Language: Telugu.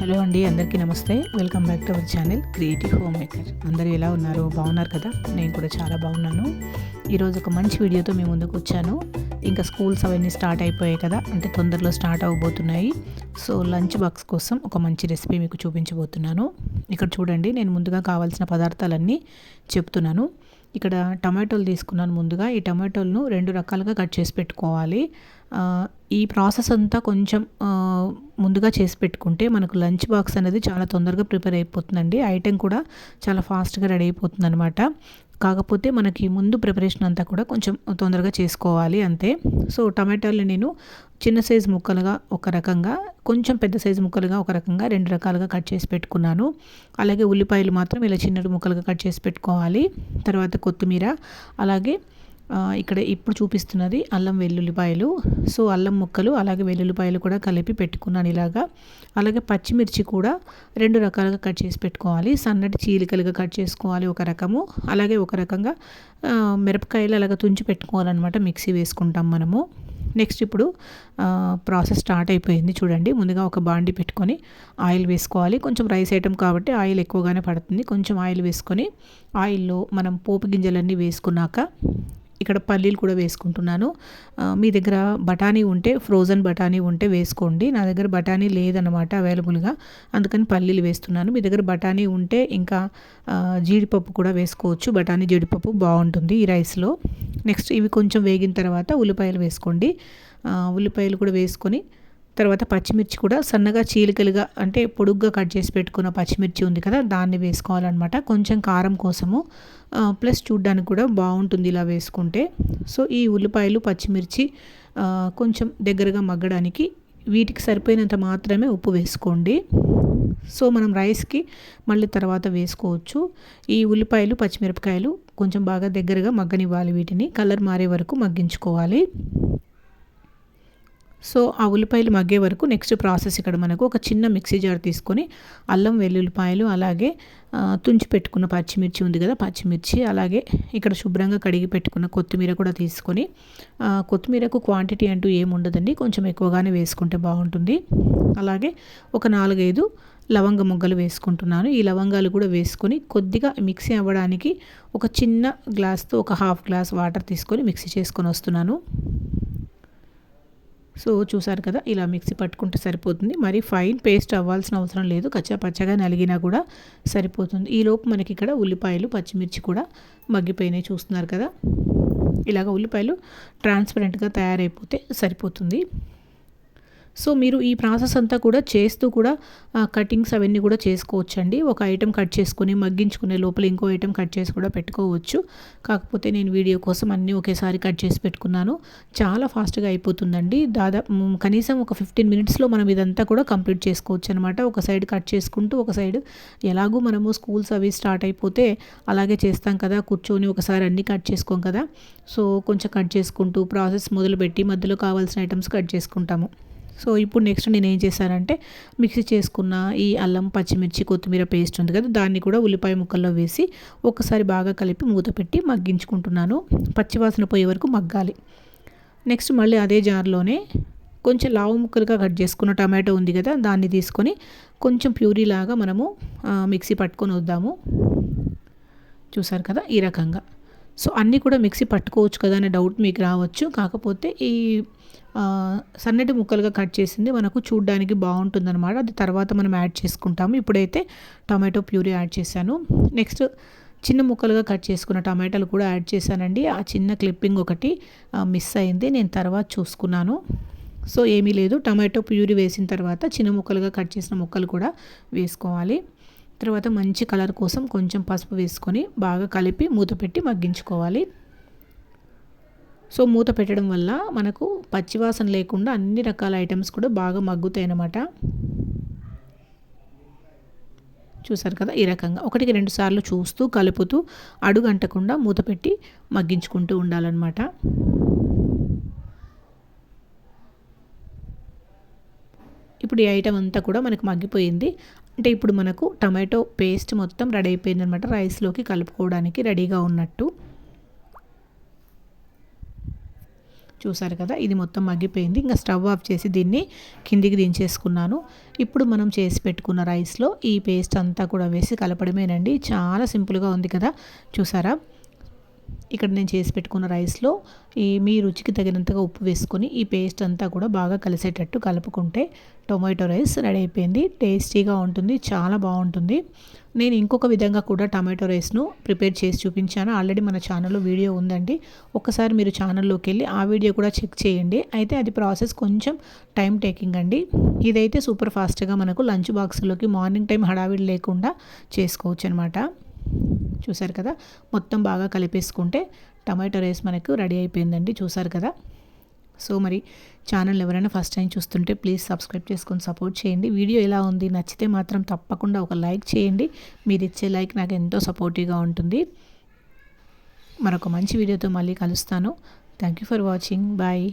హలో అండి అందరికీ నమస్తే. Welcome back to our channel creative home maker అందరూ ఎలా ఉన్నారు? బాగున్నారు కదా? నేను కూడా చాలా బాగున్నాను. ఈరోజు ఒక మంచి వీడియోతో మేము ముందుకు వచ్చాను. ఇంకా స్కూల్స్ అవన్నీ స్టార్ట్ అయిపోయాయి కదా అంటే తొందరలో స్టార్ట్ అవ్వబోతున్నాయి. సో లంచ్ బాక్స్ కోసం ఒక మంచి రెసిపీ మీకు చూపించబోతున్నాను. ఇక్కడ చూడండి నేను ముందుగా కావాల్సిన పదార్థాలన్నీ చెప్తున్నాను. ఇక్కడ టమాటోలు తీసుకున్నాను ముందుగా. ఈ టమాటోలను రెండు రకాలుగా కట్ చేసి పెట్టుకోవాలి. ఈ ప్రాసెస్ అంతా కొంచెం ముందుగా చేసి పెట్టుకుంటే మనకు లంచ్ బాక్స్ అనేది చాలా తొందరగా ప్రిపేర్ అయిపోతుందండి. ఐటెం కూడా చాలా ఫాస్ట్గా రెడీ అయిపోతుంది అనమాట కాకపోతే మనకి ముందు ప్రిపరేషన్ అంతా కూడా కొంచెం తొందరగా చేసుకోవాలి అంతే. సో టమాటాలు నేను చిన్న సైజు ముక్కలుగా ఒక రకంగా కొంచెం పెద్ద సైజు ముక్కలుగా ఒక రకంగా రెండు రకాలుగా కట్ చేసి పెట్టుకున్నాను. అలాగే ఉల్లిపాయలు మాత్రం ఇలా చిన్న ముక్కలుగా కట్ చేసి పెట్టుకోవాలి. తర్వాత కొత్తిమీర అలాగే ఇక్కడ ఇప్పుడు చూపిస్తున్నది అల్లం వెల్లుల్లిపాయలు. సో అల్లం ముక్కలు అలాగే వెల్లుల్లిపాయలు కూడా కలిపి పెట్టుకున్నాను ఇలాగా. అలాగే పచ్చిమిర్చి కూడా రెండు రకాలుగా కట్ చేసి పెట్టుకోవాలి. సన్నటి చీలికలుగా కట్ చేసుకోవాలి ఒక రకము. అలాగే ఒక రకంగా మిరపకాయలు అలాగ తుంచి పెట్టుకోవాలన్నమాట మిక్సీ వేసుకుంటాం మనము. నెక్స్ట్ ఇప్పుడు ప్రాసెస్ స్టార్ట్ అయిపోయింది చూడండి. ముందుగా ఒక బాండి పెట్టుకొని ఆయిల్ వేసుకోవాలి. కొంచెం రైస్ ఐటమ్ కాబట్టి ఆయిల్ ఎక్కువగానే పడుతుంది. కొంచెం ఆయిల్ వేసుకొని ఆయిల్లో మనం పోపు గింజలన్నీ వేసుకున్నాక ఇక్కడ పల్లీలు కూడా వేసుకుంటున్నాను. మీ దగ్గర బఠానీ ఉంటే ఫ్రోజన్ బఠానీ ఉంటే వేసుకోండి. నా దగ్గర బఠానీ లేదనమాట అవైలబుల్గా అందుకని పల్లీలు వేస్తున్నాను. మీ దగ్గర బఠానీ ఉంటే ఇంకా జీడిపప్పు కూడా వేసుకోవచ్చు. బఠానీ జీడిపప్పు బాగుంటుంది ఈ రైస్లో నెక్స్ట్ ఇవి కొంచెం వేగిన తర్వాత ఉల్లిపాయలు వేసుకోండి. ఉల్లిపాయలు కూడా వేసుకొని తర్వాత పచ్చిమిర్చి కూడా సన్నగా చీలికలుగా అంటే పొడుగ్గా కట్ చేసి పెట్టుకున్న పచ్చిమిర్చి ఉంది కదా దాన్ని వేసుకోవాలన్నమాట. కొంచెం కారం కోసము. ప్లస్ చూడ్డానికి కూడా బాగుంటుంది ఇలా వేసుకుంటే. సో ఈ ఉల్లిపాయలు పచ్చిమిర్చి కొంచెం దగ్గరగా మగ్గడానికి వీటికి సరిపోయినంత మాత్రమే ఉప్పు వేసుకోండి. సో మనం రైస్కి మళ్ళీ తర్వాత వేసుకోవచ్చు. ఈ ఉల్లిపాయలు పచ్చిమిరపకాయలు కొంచెం బాగా దగ్గరగా మగ్గనివ్వాలి వీటిని. కలర్ మారే వరకు మగ్గించుకోవాలి. సో ఆ ఉల్లిపాయలు మగ్గే వరకు నెక్స్ట్ ప్రాసెస్ ఇక్కడ మనకు ఒక చిన్న మిక్సీ జార్ తీసుకొని అల్లం వెల్లుల్లిపాయలు అలాగే తుంచి పెట్టుకున్న పచ్చిమిర్చి ఉంది కదా పచ్చిమిర్చి అలాగే ఇక్కడ శుభ్రంగా కడిగి పెట్టుకున్న కొత్తిమీర కూడా తీసుకొని కొత్తిమీరకు క్వాంటిటీ అంటూ ఏముండదండి కొంచెం ఎక్కువగానే వేసుకుంటే బాగుంటుంది. అలాగే ఒక నాలుగైదు లవంగ మొగ్గలు వేసుకుంటున్నాను. ఈ లవంగాలు కూడా వేసుకొని కొద్దిగా మిక్సీ అవ్వడానికి ఒక చిన్న గ్లాస్తో ఒక హాఫ్ గ్లాస్ వాటర్ తీసుకొని మిక్సీ చేసుకొని వస్తున్నాను. సో చూసారు కదా ఇలా మిక్సీ పట్టుకుంటే సరిపోతుంది. మరి ఫైన్ పేస్ట్ అవ్వాల్సిన అవసరం లేదు. కచ్చా పచ్చగా నలిగినా కూడా సరిపోతుంది. ఈలోపు మనకి ఇక్కడ ఉల్లిపాయలు పచ్చిమిర్చి కూడా మగ్గిపోయినాయి చూస్తున్నారు కదా. ఇలాగ ఉల్లిపాయలు ట్రాన్స్పరెంట్గా తయారైపోతే సరిపోతుంది. సో మీరు ఈ ప్రాసెస్ అంతా కూడా చేస్తూ కూడా కటింగ్స్ అవన్నీ కూడా చేసుకోవచ్చండి. ఒక ఐటెం కట్ చేసుకుని మగ్గించుకునే లోపల ఇంకో ఐటెం కట్ చేసి కూడా పెట్టుకోవచ్చు. కాకపోతే నేను వీడియో కోసం అన్నీ ఒకేసారి కట్ చేసి పెట్టుకున్నాను. చాలా ఫాస్ట్గా అయిపోతుందండి. దాదాపు కనీసం ఒక ఫిఫ్టీన్ మినిట్స్లో మనం ఇదంతా కూడా కంప్లీట్ చేసుకోవచ్చు అనమాట ఒక సైడ్ కట్ చేసుకుంటూ ఒక సైడ్ ఎలాగూ మనము స్కూల్స్ అవి స్టార్ట్ అయిపోతే అలాగే చేస్తాం కదా. కూర్చొని ఒకసారి అన్నీ కట్ చేసుకోం కదా. సో కొంచెం కట్ చేసుకుంటూ ప్రాసెస్ మొదలుపెట్టి మధ్యలో కావాల్సిన ఐటమ్స్ కట్ చేసుకుంటాము. సో ఇప్పుడు నెక్స్ట్ నేను ఏం చేశానంటే మిక్సీ చేసుకున్న ఈ అల్లం పచ్చిమిర్చి కొత్తిమీర పేస్ట్ ఉంది కదా దాన్ని కూడా ఉల్లిపాయ ముక్కల్లో వేసి ఒకసారి బాగా కలిపి మూత పెట్టి మగ్గించుకుంటున్నాను. పచ్చివాసన పోయే వరకు మగ్గాలి. నెక్స్ట్ మళ్ళీ అదే జార్లోనే కొంచెం లావు ముక్కలుగా కట్ చేసుకున్న టమాటో ఉంది కదా దాన్ని తీసుకొని కొంచెం ప్యూరీ లాగా మనము మిక్సీ పట్టుకొని వద్దాము. చూసారు కదా ఈ రకంగా. సో అన్నీ కూడా మిక్సీ పట్టుకోవచ్చు కదా అనే డౌట్ మీకు రావచ్చు. కాకపోతే ఈ సన్నటి ముక్కలుగా కట్ చేసింది. మనకు చూడ్డానికి బాగుంటుందన్నమాట. అది తర్వాత మనం యాడ్ చేసుకుంటాము. ఇప్పుడైతే టమాటో ప్యూరీ యాడ్ చేశాను. నెక్స్ట్ చిన్న ముక్కలుగా కట్ చేసుకున్న టమాటాలు కూడా యాడ్ చేశానండి. ఆ చిన్న క్లిప్పింగ్ ఒకటి మిస్ అయింది. నేను తర్వాత చూసుకున్నాను. సో ఏమీ లేదు. టమాటో ప్యూరీ వేసిన తర్వాత చిన్న ముక్కలుగా కట్ చేసిన ముక్కలు కూడా వేసుకోవాలి. తర్వాత మంచి కలర్ కోసం కొంచెం పసుపు వేసుకొని బాగా కలిపి మూత పెట్టి మగ్గించుకోవాలి. సో మూత పెట్టడం వల్ల మనకు పచ్చివాసన లేకుండా అన్ని రకాల ఐటమ్స్ కూడా బాగా మగ్గుతాయి అన్నమాట చూసారు కదా? ఈ రకంగా ఒకటికి రెండు సార్లు చూస్తూ కలుపుతూ అడుగంటకుండా మూత పెట్టి మగ్గించుకుంటూ ఉండాలన్నమాట. ఇప్పుడు ఈ ఐటమ్ అంతా కూడా మనకు మగ్గిపోయింది. అంటే ఇప్పుడు మనకు టమాటో పేస్ట్ మొత్తం రెడీ అయిపోయింది అనమాట రైస్లోకి కలుపుకోవడానికి రెడీగా ఉన్నట్టు. చూసారు కదా ఇది మొత్తం మగ్గిపోయింది. ఇంకా స్టవ్ ఆఫ్ చేసి దీన్ని కిందికి దించేసుకున్నాను. ఇప్పుడు మనం చేసి పెట్టుకున్న రైస్లో ఈ పేస్ట్ అంతా కూడా వేసి కలపడమేనండి. చాలా సింపుల్గా ఉంది కదా చూసారా? ఇక్కడ నేను చేసి పెట్టుకున్న రైస్లో ఈ మీ రుచికి తగినంతగా ఉప్పు వేసుకొని ఈ పేస్ట్ అంతా కూడా బాగా కలిసేటట్టు కలుపుకుంటే టొమాటో రైస్ రెడీ అయిపోయింది. టేస్టీగా ఉంటుంది చాలా బాగుంటుంది. నేను ఇంకొక విధంగా కూడా టమాటో రైస్ను ప్రిపేర్ చేసి చూపించాను. ఆల్రెడీ మన ఛానల్లో వీడియో ఉందండి. ఒకసారి మీరు ఛానల్లోకి వెళ్ళి ఆ వీడియో కూడా చెక్ చేయండి. అయితే అది ప్రాసెస్ కొంచెం టైం టేకింగ్ అండి. ఇదైతే సూపర్ ఫాస్ట్గా మనకు లంచ్ బాక్స్లోకి మార్నింగ్ టైం హడావిడి లేకుండా చేసుకోవచ్చు అనమాట చూసారు కదా? మొత్తం బాగా కలిపేసుకుంటే టమాటో రైస్ మనకు రెడీ అయిపోయిందండి. చూసారు కదా? సో మరి ఛానల్ ఎవరైనా ఫస్ట్ టైం చూస్తుంటే ప్లీజ్ సబ్స్క్రైబ్ చేసుకొని సపోర్ట్ చేయండి. వీడియో ఎలా ఉంది నచ్చితే మాత్రం తప్పకుండా ఒక లైక్ చేయండి. మీరు ఇచ్చే లైక్ నాకు ఎంతో సపోర్టివ్గా ఉంటుంది. మరొక మంచి వీడియోతో మళ్ళీ కలుస్తాను. Thank you for watching bye